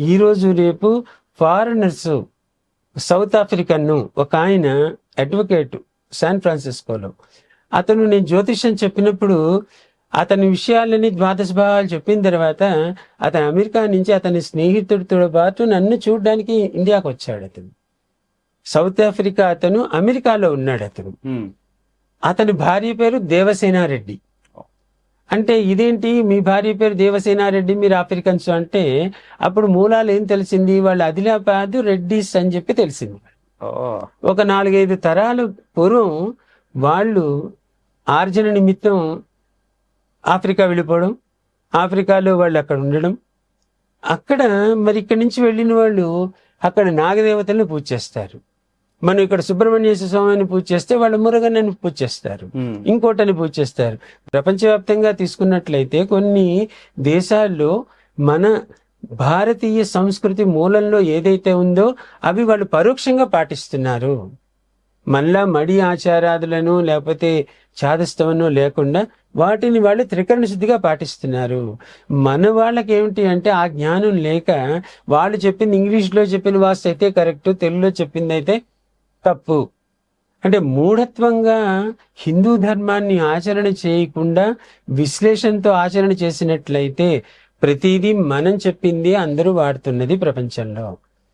ఈ రోజు రేపు ఫారినర్స్ సౌత్ ఆఫ్రికన్ ఒక ఆయన అడ్వకేట్ శాన్ ఫ్రాన్సిస్కోలో. అతను నేను జ్యోతిష్యం చెప్పినప్పుడు అతని విషయాలని ద్వాదశ భావాలు చెప్పిన తర్వాత అతను అమెరికా నుంచి అతని స్నేహితుడితో పాటు నన్ను చూడడానికి ఇండియాకు వచ్చాడు అతను. సౌత్ ఆఫ్రికా అతను అమెరికాలో ఉన్నాడు అతను. అతని భార్య పేరు దేవసేనారెడ్డి. అంటే ఇదేంటి? మీ భార్య పేరు దేవసేనారెడ్డి మీరు ఆఫ్రికన్స్ అంటే అప్పుడు మూలాలు ఏం తెలిసింది? వాళ్ళు ఆదిలాబాద్ రెడ్డిస్ అని చెప్పి తెలిసింది. ఒక నాలుగైదు తరాలు పూర్వం వాళ్ళు ఆర్జన నిమిత్తం ఆఫ్రికా వెళ్ళిపోవడం ఆఫ్రికాలో వాళ్ళు అక్కడ ఉండడం. అక్కడ మరి ఇక్కడి నుంచి వెళ్ళిన వాళ్ళు అక్కడ నాగదేవతల్ని పూజ చేస్తారు. మనం ఇక్కడ సుబ్రహ్మణ్యేశ్వర స్వామిని పూజ చేస్తే వాళ్ళు మురుగన్నని పూజ చేస్తారు. ఇంకోటని పూజ చేస్తారు. ప్రపంచవ్యాప్తంగా తీసుకున్నట్లయితే కొన్ని దేశాల్లో మన భారతీయ సంస్కృతి మూలంలో ఏదైతే ఉందో అవి వాళ్ళు పరోక్షంగా పాటిస్తున్నారు. మళ్ళా మడి ఆచారాదులను లేకపోతే చాదస్తవను లేకుండా వాటిని వాళ్ళు త్రికరణ శుద్ధిగా పాటిస్తున్నారు. మన వాళ్ళకి ఏమిటి అంటే ఆ జ్ఞానం లేక వాళ్ళు చెప్పింది ఇంగ్లీష్లో చెప్పిన వాస్తు అయితే కరెక్ట్ తెలుగులో చెప్పింది అయితే తప్పు. అంటే మూఢత్వంగా హిందూ ధర్మాన్ని ఆచరణ చేయకుండా విశ్లేషణతో ఆచరణ చేసినట్లయితే ప్రతిదీ మనం చెప్పింది అందరూ వాడుతున్నది ప్రపంచంలో.